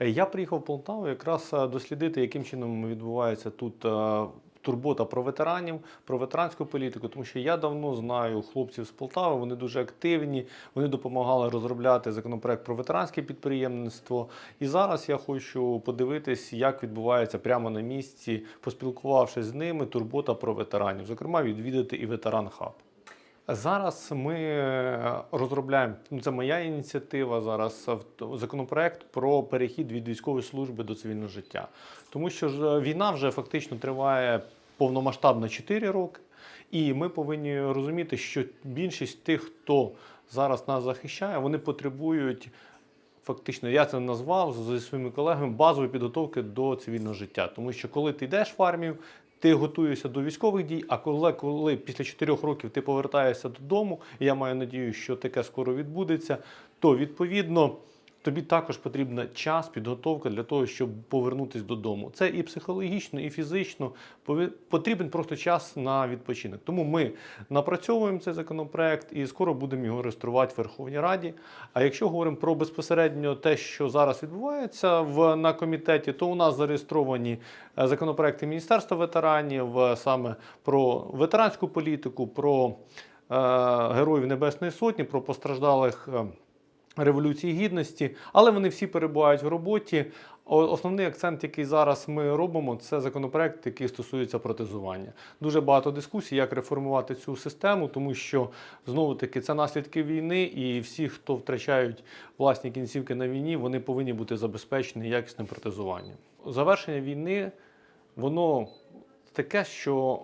Я приїхав в Полтаву якраз е, дослідити, яким чином відбувається тут е, турбота про ветеранів, про ветеранську політику, тому що я давно знаю хлопців з Полтави, вони дуже активні, вони допомагали розробляти законопроект про ветеранське підприємництво. І зараз я хочу подивитись, як відбувається прямо на місці, поспілкувавшись з ними, турбота про ветеранів, зокрема, відвідати і ветеран хаб. Зараз ми е, розробляємо ну це моя ініціатива. Зараз авто- законопроект про перехід від військової служби до цивільного життя, тому що ж е, війна вже фактично триває повномасштабно 4 роки, і ми повинні розуміти, що більшість тих, хто зараз нас захищає, вони потребують. Фактично, я це назвав зі своїми колегами базової підготовки до цивільного життя. Тому що коли ти йдеш в армію, ти готуєшся до військових дій, а коли, коли після 4 років ти повертаєшся додому, я маю надію, що таке скоро відбудеться, то відповідно тобі також потрібен час, підготовка для того, щоб повернутися додому. Це і психологічно, і фізично потрібен просто час на відпочинок. Тому ми напрацьовуємо цей законопроект і скоро будемо його реєструвати в Верховній Раді. А якщо говоримо про безпосередньо те, що зараз відбувається в на комітеті, то у нас зареєстровані е, законопроекти Міністерства ветеранів е, саме про ветеранську політику, про е, героїв Небесної Сотні, про постраждалих. Революції Гідності, але вони всі перебувають в роботі. Основний акцент, який зараз ми робимо, це законопроект, який стосується протезування. Дуже багато дискусій, як реформувати цю систему, тому що знову таки це наслідки війни, і всі, хто втрачають власні кінцівки на війні, вони повинні бути забезпечені якісним протезуванням. Завершення війни, воно таке, що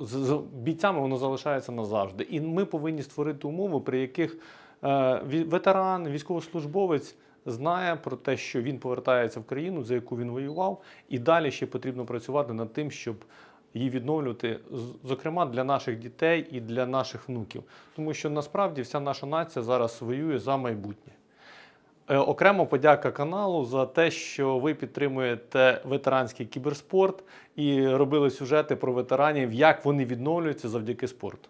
з, бійцями воно залишається назавжди. І ми повинні створити умови, при яких ветеран, військовослужбовець знає про те, що він повертається в країну, за яку він воював, і далі ще потрібно працювати над тим, щоб її відновлювати, зокрема для наших дітей і для наших внуків. Тому що насправді вся наша нація зараз воює за майбутнє. Е, Окремо подяка каналу за те, що ви підтримуєте ветеранський кіберспорт і робили сюжети про ветеранів, як вони відновлюються завдяки спорту.